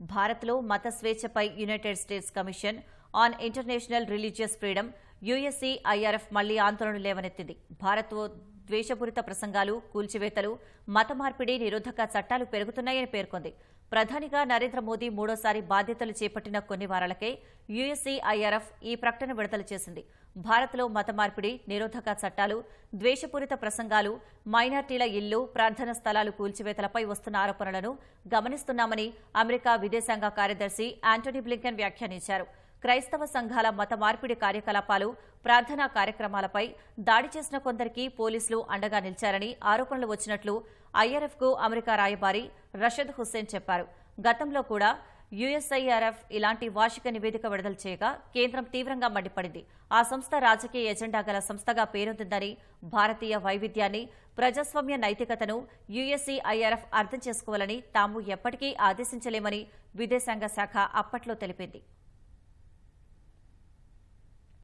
భారత్లో మత స్వేచ్ఛపై United States Commission on International Religious Freedom USCIRF మళ్ళీ ఆందోళన లేవనెత్తింది. భారత్ ద్వేషపూరిత ప్రసంగాలు కూల్చివేతలు మత మార్పిడి నిరోధక చట్టాలు పెరుగుతున్నాయని పేర్కొంది. ప్రధానిగా నరేంద్ర మోదీ మూడోసారి బాధ్యతలు చేపట్టిన కొన్ని వారాలకే యుఎస్సీఐఆర్ఎఫ్ ఈ ప్రకటన విడుదల చేసింది. భారత్లో మత మార్పిడి నిరోధక చట్టాలు ద్వేషపూరిత ప్రసంగాలు మైనార్టీల ఇల్లు ప్రార్థన స్థలాలు కూల్చివేతలపై వస్తున్న ఆరోపణలను గమనిస్తున్నామని అమెరికా విదేశాంగ కార్యదర్శి యాంటోనీ బ్లింకెన్ వ్యాఖ్యానించారు. క్రైస్తవ సంఘాల మత మార్పిడి కార్యకలాపాలు ప్రార్థనా కార్యక్రమాలపై దాడి చేసిన కొందరికి పోలీసులు అండగా నిలిచారని ఆరోపణలు వచ్చినట్లు ఐఆర్ఎఫ్కు అమెరికా రాయబారి రషద్ హుస్సేన్ చెప్పారు. గతంలో కూడా యుఎస్ఐఆర్ఎఫ్ ఇలాంటి వార్షిక నివేదిక విడుదల చేయగా కేంద్రం తీవ్రంగా మండిపడింది. ఆ సంస్థ రాజకీయ ఎజెండా గల సంస్థగా పేరొందిందని భారతీయ వైవిధ్యాన్ని ప్రజాస్వామ్య నైతికతను యుఎస్ఈఐఆర్ఎఫ్ అర్థం చేసుకోవాలని తాము ఎప్పటికీ ఆదేశించలేమని విదేశాంగ శాఖ అప్పట్లో తెలిపింది.